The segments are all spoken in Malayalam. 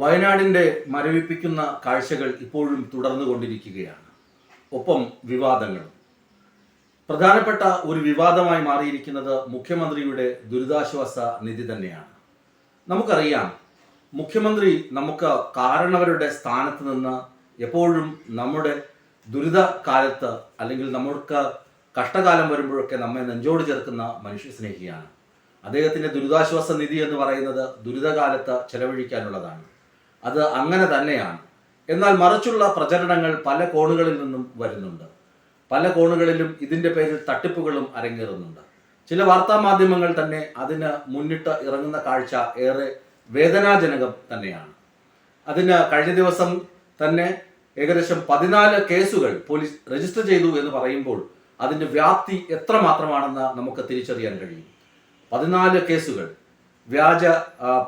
വയനാടിന്റെ മരവിപ്പിക്കുന്ന കാഴ്ചകൾ ഇപ്പോഴും തുടർന്നു കൊണ്ടിരിക്കുകയാണ് ഒപ്പം വിവാദങ്ങളും. പ്രധാനപ്പെട്ട ഒരു വിവാദമായി മാറിയിരിക്കുന്നത് മുഖ്യമന്ത്രിയുടെ ദുരിതാശ്വാസ നിധി തന്നെയാണ്. നമുക്കറിയാം മുഖ്യമന്ത്രി നമുക്ക് കാരണവരുടെ സ്ഥാനത്ത് നിന്ന് എപ്പോഴും നമ്മുടെ ദുരിത കാലത്ത് അല്ലെങ്കിൽ നമ്മൾക്ക് കഷ്ടകാലം വരുമ്പോഴൊക്കെ നമ്മെ നെഞ്ചോട് ചേർക്കുന്ന മനുഷ്യ സ്നേഹിയാണ്. അദ്ദേഹത്തിന്റെ ദുരിതാശ്വാസ നിധി എന്ന് പറയുന്നത് ദുരിതകാലത്ത് ചെലവഴിക്കാനുള്ളതാണ്. അത് അങ്ങനെ തന്നെയാണ്. എന്നാൽ മറിച്ചുള്ള പ്രചരണങ്ങൾ പല കോണുകളിൽ നിന്നും വരുന്നുണ്ട്. പല കോണുകളിലും ഇതിന്റെ പേരിൽ തട്ടിപ്പുകളും അരങ്ങേറുന്നുണ്ട്. ചില വാർത്താ മാധ്യമങ്ങൾ തന്നെ അതിന് മുന്നിട്ട് ഇറങ്ങുന്ന കാഴ്ച ഏറെ വേദനാജനകം തന്നെയാണ്. അതിന് കഴിഞ്ഞ ദിവസം തന്നെ ഏകദേശം പതിനാല് കേസുകൾ പോലീസ് രജിസ്റ്റർ ചെയ്തു എന്ന് പറയുമ്പോൾ അതിന്റെ വ്യാപ്തി എത്ര മാത്രമാണെന്ന് നമുക്ക് തിരിച്ചറിയാൻ കഴിയും. പതിനാല് കേസുകൾ വ്യാജ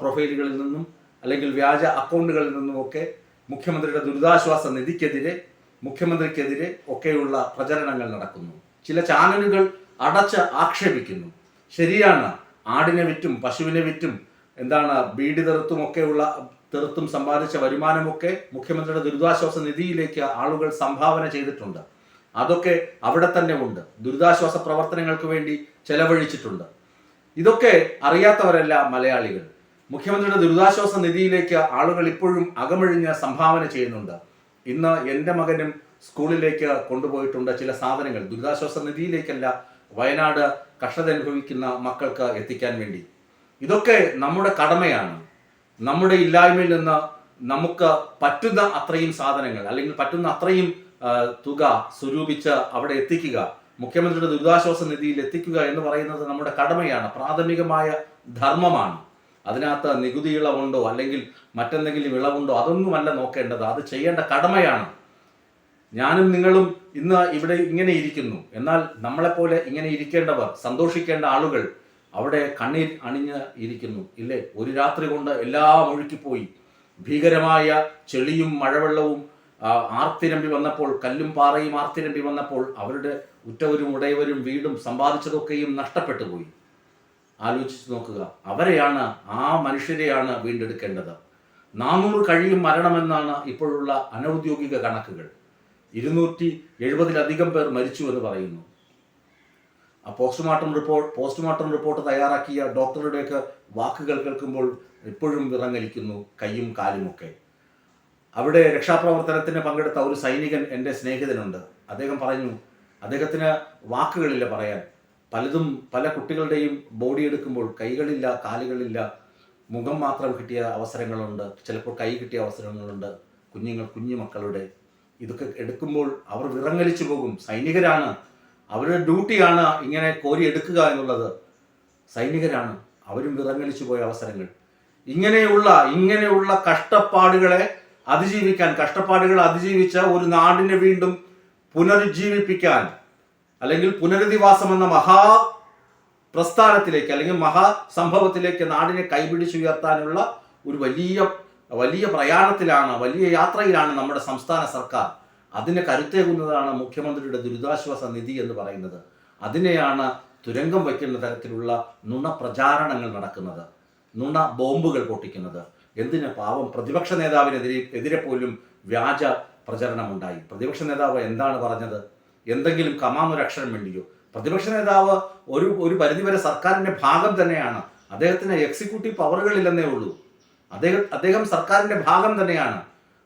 പ്രൊഫൈലുകളിൽ നിന്നും അല്ലെങ്കിൽ വ്യാജ അക്കൗണ്ടുകളിൽ നിന്നുമൊക്കെ മുഖ്യമന്ത്രിയുടെ ദുരിതാശ്വാസ നിധിക്കെതിരെ മുഖ്യമന്ത്രിക്കെതിരെ ഒക്കെയുള്ള പ്രചരണങ്ങൾ നടക്കുന്നു. ചില ചാനലുകൾ അടച്ച് ആക്ഷേപിക്കുന്നു. ശരിയാണ് ആടിനെ വിറ്റും പശുവിനെ വിറ്റും എന്താണ് ബീഡി തെറുത്തും ഒക്കെയുള്ള തെറുത്തും സമ്പാദിച്ച വരുമാനമൊക്കെ മുഖ്യമന്ത്രിയുടെ ദുരിതാശ്വാസ നിധിയിലേക്ക് ആളുകൾ സംഭാവന ചെയ്തിട്ടുണ്ട്. അതൊക്കെ അവിടെ തന്നെ ഉണ്ട്. ദുരിതാശ്വാസ പ്രവർത്തനങ്ങൾക്ക് വേണ്ടി ചെലവഴിച്ചിട്ടുണ്ട്. ഇതൊക്കെ അറിയാത്തവരല്ല മലയാളികൾ. മുഖ്യമന്ത്രിയുടെ ദുരിതാശ്വാസ നിധിയിലേക്ക് ആളുകൾ ഇപ്പോഴും അകമഴിഞ്ഞ് സംഭാവന ചെയ്യുന്നുണ്ട്. ഇന്ന് എന്റെ മകനും സ്കൂളിലേക്ക് കൊണ്ടുപോയിട്ടുണ്ട് ചില സാധനങ്ങൾ. ദുരിതാശ്വാസ നിധിയിലേക്കല്ല വയനാട് കഷ്ടത അനുഭവിക്കുന്ന മക്കൾക്ക് എത്തിക്കാൻ വേണ്ടി. ഇതൊക്കെ നമ്മുടെ കടമയാണ്. നമ്മുടെ ഇല്ലായ്മയിൽ നിന്ന് നമുക്ക് പറ്റുന്ന അത്രയും സാധനങ്ങൾ അല്ലെങ്കിൽ പറ്റുന്ന അത്രയും തുക സ്വരൂപിച്ച് അവിടെ എത്തിക്കുക മുഖ്യമന്ത്രിയുടെ ദുരിതാശ്വാസ നിധിയിൽ എത്തിക്കുക എന്ന് പറയുന്നത് നമ്മുടെ കടമയാണ് പ്രാഥമികമായ ധർമ്മമാണ്. അതിനകത്ത് നികുതി ഇളവുണ്ടോ അല്ലെങ്കിൽ മറ്റെന്തെങ്കിലും ഇളവുണ്ടോ അതൊന്നുമല്ല നോക്കേണ്ടത്. അത് ചെയ്യേണ്ട കടമയാണ്. ഞാനും നിങ്ങളും ഇന്ന് ഇവിടെ ഇങ്ങനെ ഇരിക്കുന്നു. എന്നാൽ നമ്മളെപ്പോലെ ഇങ്ങനെ ഇരിക്കേണ്ടവർ സന്തോഷിക്കേണ്ട ആളുകൾ അവിടെ കണ്ണീർ അണിഞ്ഞ് ഇരിക്കുന്നു. ഇല്ലേ? ഒരു രാത്രി കൊണ്ട് എല്ലാം ഒഴുക്കിപ്പോയി. ഭീകരമായ ചെളിയും മഴവെള്ളവും ആർത്തിരമ്പി വന്നപ്പോൾ കല്ലും പാറയും ആർത്തിരമ്പി വന്നപ്പോൾ അവരുടെ ഉറ്റവരും ഉടയവരും വീടും സമ്പാദിച്ചതൊക്കെയും നഷ്ടപ്പെട്ടു പോയി. ആലോചിച്ച് നോക്കുക അവരെയാണ് ആ മനുഷ്യരെയാണ് വീണ്ടെടുക്കേണ്ടത്. നാനൂറ് കഴിയും മരണമെന്നാണ് ഇപ്പോഴുള്ള അനൗദ്യോഗിക കണക്കുകൾ. ഇരുന്നൂറ്റി എഴുപതിലധികം പേർ മരിച്ചു എന്ന് പറയുന്നു. ആ പോസ്റ്റ്മോർട്ടം റിപ്പോർട്ട് പോസ്റ്റ്മോർട്ടം റിപ്പോർട്ട് തയ്യാറാക്കിയ ഡോക്ടറുടെയൊക്കെ വാക്കുകൾ കേൾക്കുമ്പോൾ ഇപ്പോഴും വിറങ്ങലിക്കുന്നു കൈയും കാലുമൊക്കെ. അവിടെ രക്ഷാപ്രവർത്തനത്തിന് പങ്കെടുത്ത ഒരു സൈനികൻ എന്റെ സ്നേഹിതനുണ്ട്. അദ്ദേഹം പറഞ്ഞു അദ്ദേഹത്തിന് വാക്കുകളില്ല പറയാൻ. പലതും പല കുട്ടികളുടെയും ബോഡി എടുക്കുമ്പോൾ കൈകളില്ല കാലുകളില്ല മുഖം മാത്രം കിട്ടിയ അവസരങ്ങളുണ്ട്. ചിലപ്പോൾ കൈ കിട്ടിയ അവസരങ്ങളുണ്ട്. കുഞ്ഞുങ്ങൾ കുഞ്ഞു മക്കളുടെ. ഇതൊക്കെ എടുക്കുമ്പോൾ അവർ വിറങ്ങലിച്ചു പോകും. സൈനികരാണ്. അവരുടെ ഡ്യൂട്ടിയാണ് ഇങ്ങനെ കോരി എടുക്കുക എന്നുള്ളത്. സൈനികരാണ്. അവരും വിറങ്ങലിച്ചു പോയ അവസരങ്ങൾ. ഇങ്ങനെയുള്ള ഇങ്ങനെയുള്ള കഷ്ടപ്പാടുകളെ അതിജീവിക്കാൻ കഷ്ടപ്പാടുകൾ അതിജീവിച്ച ഒരു നാടിനെ വീണ്ടും പുനരുജ്ജീവിപ്പിക്കാൻ അല്ലെങ്കിൽ പുനരധിവാസം എന്ന മഹാ പ്രസ്ഥാനത്തിലേക്ക് അല്ലെങ്കിൽ മഹാസംഭവത്തിലേക്ക് നാടിനെ കൈപിടിച്ചുയർത്താനുള്ള ഒരു വലിയ വലിയ പ്രയാണത്തിലാണ് വലിയ യാത്രയിലാണ് നമ്മുടെ സംസ്ഥാന സർക്കാർ. അതിനെ കരുത്തേകുന്നതാണ് മുഖ്യമന്ത്രിയുടെ ദുരിതാശ്വാസ നിധി എന്ന് പറയുന്നത്. അതിനെയാണ് തുരങ്കം വയ്ക്കുന്ന തരത്തിലുള്ള നുണ പ്രചാരണങ്ങൾ നടക്കുന്നത്. നുണ ബോംബുകൾ പൊട്ടിക്കുന്നത്. എന്തിന് പാവം പ്രതിപക്ഷ നേതാവിനെതിരെ എതിരെ പോലും വ്യാജ പ്രചരണമുണ്ടായി. പ്രതിപക്ഷ നേതാവ് എന്താണ് പറഞ്ഞത്? എന്തെങ്കിലും കമാന്നൊരു അക്ഷരം വേണ്ടിയോ? പ്രതിപക്ഷ നേതാവ് ഒരു ഒരു പരിധിവരെ സർക്കാരിന്റെ ഭാഗം തന്നെയാണ്. അദ്ദേഹത്തിന് എക്സിക്യൂട്ടീവ് പവറുകളില്ലെന്നേ ഉള്ളൂ. അദ്ദേഹം അദ്ദേഹം സർക്കാരിന്റെ ഭാഗം തന്നെയാണ്.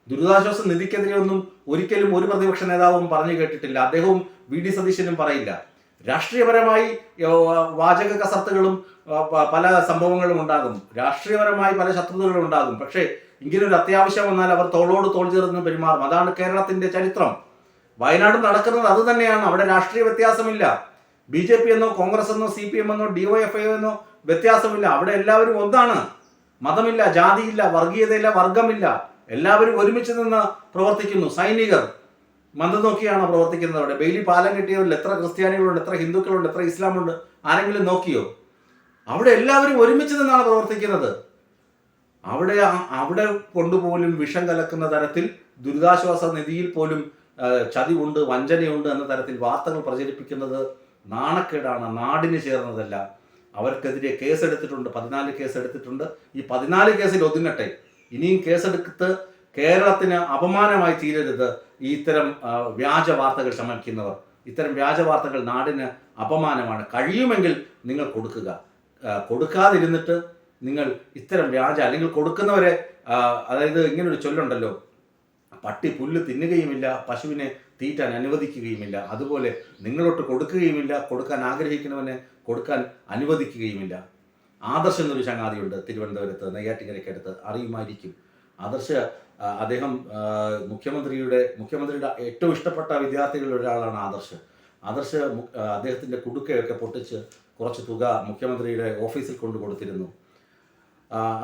ദുരിതാശ്വാസ നിധിക്കെതിരെ ഒന്നും ഒരിക്കലും ഒരു പ്രതിപക്ഷ നേതാവും പറഞ്ഞു കേട്ടിട്ടില്ല. അദ്ദേഹവും വി. ഡി. സതീശനും പറയില്ല. രാഷ്ട്രീയപരമായി വാചക കസർത്തുകളും പല സംഭവങ്ങളും ഉണ്ടാകും. രാഷ്ട്രീയപരമായി പല ശത്രുതകളും ഉണ്ടാകും. പക്ഷേ ഇങ്ങനൊരു അത്യാവശ്യം വന്നാൽ അവർ തോളോട് തോൾ ചേർന്ന് പെരുമാറും. അതാണ് കേരളത്തിന്റെ ചരിത്രം. വയനാട് നടക്കുന്നത് അത് തന്നെയാണ്. അവിടെ രാഷ്ട്രീയ വ്യത്യാസമില്ല. ബി ജെ പി എന്നോ കോൺഗ്രസ് എന്നോ സി പി എം എന്നോ ഡിവൈഎഫ്ഐ എന്നോ വ്യത്യാസമില്ല. അവിടെ എല്ലാവരും ഒന്നാണ്. മതമില്ല ജാതിയില്ല വർഗീയതയില്ല വർഗമില്ല. എല്ലാവരും ഒരുമിച്ച് നിന്ന് പ്രവർത്തിക്കുന്നു. സൈനികർ മതം നോക്കിയാണോ പ്രവർത്തിക്കുന്നത് അവിടെ. ബെയിലി പാലം കിട്ടിയവരിൽ എത്ര ക്രിസ്ത്യാനികളുണ്ട് എത്ര ഹിന്ദുക്കളുണ്ട് എത്ര ഇസ്ലാമുണ്ട് ആരെങ്കിലും നോക്കിയോ? അവിടെ എല്ലാവരും ഒരുമിച്ച് നിന്നാണ് പ്രവർത്തിക്കുന്നത്. അവിടെ അവിടെ കൊണ്ടുപോലും വിഷം കലക്കുന്ന തരത്തിൽ ദുരിതാശ്വാസ നിധിയിൽ പോലും ചതിവുണ്ട് വഞ്ചനയുണ്ട് എന്ന തരത്തിൽ വാർത്തകൾ പ്രചരിപ്പിക്കുന്നത് നാണക്കേടാണ് നാടിന് ചേർന്നതല്ല. അവർക്കെതിരെ കേസെടുത്തിട്ടുണ്ട് പതിനാല് കേസ് എടുത്തിട്ടുണ്ട് ഈ പതിനാല് കേസിൽ ഒതുങ്ങട്ടെ. ഇനിയും കേസെടുത്ത് കേരളത്തിന് അപമാനമായി തീരരുത് ഈ ഇത്തരം വ്യാജ വാർത്തകൾ ശമിക്കുന്നവർ ഇത്തരം വ്യാജ വാർത്തകൾ നാടിന് അപമാനമാണ്. കഴിയുമെങ്കിൽ നിങ്ങൾ കൊടുക്കുക. കൊടുക്കാതിരുന്നിട്ട് നിങ്ങൾ ഇത്തരം വ്യാജ അല്ലെങ്കിൽ കൊടുക്കുന്നവരെ അതായത് ഇങ്ങനൊരു ചൊല്ലുണ്ടല്ലോ. പട്ടി പുല്ല് തിന്നുകയുമില്ല പശുവിനെ തീറ്റാൻ അനുവദിക്കുകയുമില്ല അതുപോലെ നിങ്ങളോട്ട് കൊടുക്കുകയുമില്ല കൊടുക്കാൻ ആഗ്രഹിക്കുന്നവനെ കൊടുക്കാൻ അനുവദിക്കുകയുമില്ല. ആദർശ എന്നൊരു ചങ്ങാതിയുണ്ട് തിരുവനന്തപുരത്ത് നെയ്യാറ്റിങ്കരയ്ക്കടുത്ത് അറിയുമായിരിക്കും. ആദർശ അദ്ദേഹം മുഖ്യമന്ത്രിയുടെ മുഖ്യമന്ത്രിയുടെ ഏറ്റവും ഇഷ്ടപ്പെട്ട വിദ്യാർത്ഥികളിൽ ഒരാളാണ് ആദർശ്. ആദർശ അദ്ദേഹത്തിന്റെ കുടുക്കയൊക്കെ പൊട്ടിച്ച് കുറച്ച് തുക മുഖ്യമന്ത്രിയുടെ ഓഫീസിൽ കൊണ്ടു കൊടുത്തിരുന്നു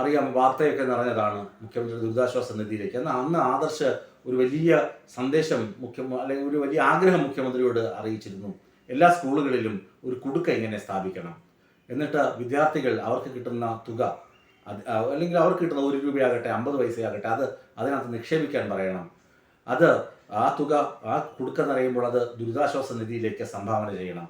അറിയാം വാർത്തയൊക്കെ നിറഞ്ഞതാണ് മുഖ്യമന്ത്രി ദുരിതാശ്വാസ നിധിയിലേക്ക്. എന്നാൽ അന്ന് ആദർശ് ഒരു വലിയ സന്ദേശം മുഖ്യ അല്ലെങ്കിൽ ഒരു വലിയ ആഗ്രഹം മുഖ്യമന്ത്രിയോട് അറിയിച്ചിരുന്നു. എല്ലാ സ്കൂളുകളിലും ഒരു കുടുക്ക ഇങ്ങനെ സ്ഥാപിക്കണം. എന്നിട്ട് വിദ്യാർത്ഥികൾ അവർക്ക് കിട്ടുന്ന തുക അല്ലെങ്കിൽ അവർക്ക് കിട്ടുന്ന ഒരു രൂപയാകട്ടെ അമ്പത് പൈസയാകട്ടെ അത് അതിനകത്ത് നിക്ഷേപിക്കാൻ പറയണം. അത് ആ തുക ആ കുടുക്ക നിറയുമ്പോൾ അത് ദുരിതാശ്വാസ നിധിയിലേക്ക് സംഭാവന ചെയ്യണം.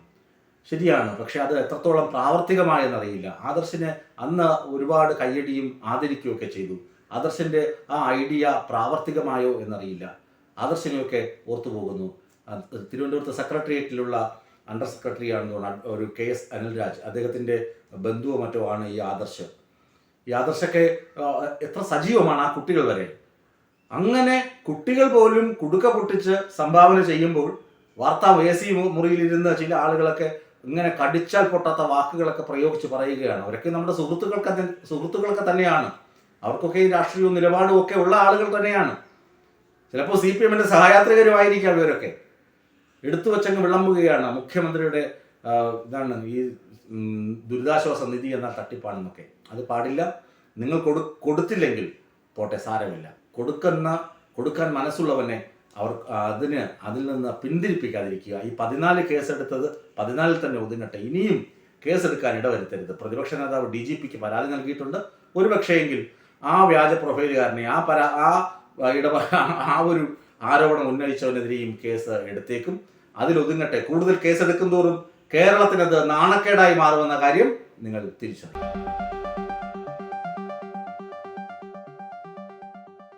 ശരിയാണ്. പക്ഷെ അത് എത്രത്തോളം പ്രാവർത്തികമായെന്നറിയില്ല. ആദർശിന് അന്ന് ഒരുപാട് കയ്യടിയും ആദരിക്കുകയൊക്കെ ചെയ്തു. ആദർശിന്റെ ആ ഐഡിയ പ്രാവർത്തികമായോ എന്നറിയില്ല. ആദർശിനെയൊക്കെ ഓർത്തു പോകുന്നു. തിരുവനന്തപുരത്ത് സെക്രട്ടേറിയറ്റിലുള്ള അണ്ടർ സെക്രട്ടറി ആണെന്ന് ഒരു കെ എസ് അനിൽരാജ്. അദ്ദേഹത്തിന്റെ ബന്ധുവോ മറ്റോ ആണ് ഈ ആദർശ്. ഈ ആദർശൊക്കെ എത്ര സജീവമാണ് ആ കുട്ടികൾ വരെ. അങ്ങനെ കുട്ടികൾ പോലും കുടുക്ക പൊട്ടിച്ച് സംഭാവന ചെയ്യുമ്പോൾ വാർത്താ എ സി മുറിയിലിരുന്ന് ചില ആളുകളൊക്കെ ഇങ്ങനെ കടിച്ചാൽ പൊട്ടാത്ത വാക്കുകളൊക്കെ പ്രയോഗിച്ച് പറയുകയാണ്. അവരൊക്കെ നമ്മുടെ സുഹൃത്തുക്കൾക്ക് സുഹൃത്തുക്കൾക്ക് തന്നെയാണ്. അവർക്കൊക്കെ ഈ രാഷ്ട്രീയവും നിലപാടും ഒക്കെ ഉള്ള ആളുകൾ തന്നെയാണ്. ചിലപ്പോൾ സി പി എമ്മിന്റെ സഹയാത്രികരുമായിരിക്കാം ഇവരൊക്കെ. എടുത്തു വെച്ചങ്ങ് വിളമ്പുകയാണ് മുഖ്യമന്ത്രിയുടെ ഇതാണ് ഈ ദുരിതാശ്വാസ നിധി എന്ന തട്ടിപ്പാണെന്നൊക്കെ. അത് പാടില്ല. നിങ്ങൾ കൊടു കൊടുത്തില്ലെങ്കിൽ പോട്ടെ സാരമില്ല. കൊടുക്കുന്ന കൊടുക്കാൻ മനസ്സുള്ളവനെ അവർ അതിന് അതിൽ നിന്ന് പിന്തിരിപ്പിക്കാതിരിക്കുക. ഈ പതിനാല് കേസെടുത്തത് പതിനാലിൽ തന്നെ ഒതുങ്ങട്ടെ. ഇനിയും കേസെടുക്കാൻ ഇടവരുത്തരുത്. പ്രതിപക്ഷ നേതാവ് ഡി ജി പിക്ക് പരാതി നൽകിയിട്ടുണ്ട്. ഒരുപക്ഷെയെങ്കിൽ ആ വ്യാജ പ്രൊഫൈലുകാരനെ ആ പരാ ആ ഇടപ ആ ഒരു ആരോപണം ഉന്നയിച്ചവനെതിരെയും കേസ് എടുത്തേക്കും. അതിലൊതുങ്ങട്ടെ കൂടുതൽ കേസെടുക്കും തോറും കേരളത്തിനത് നാണക്കേടായി മാറുമെന്ന കാര്യം നിങ്ങൾ തിരിച്ചറിയും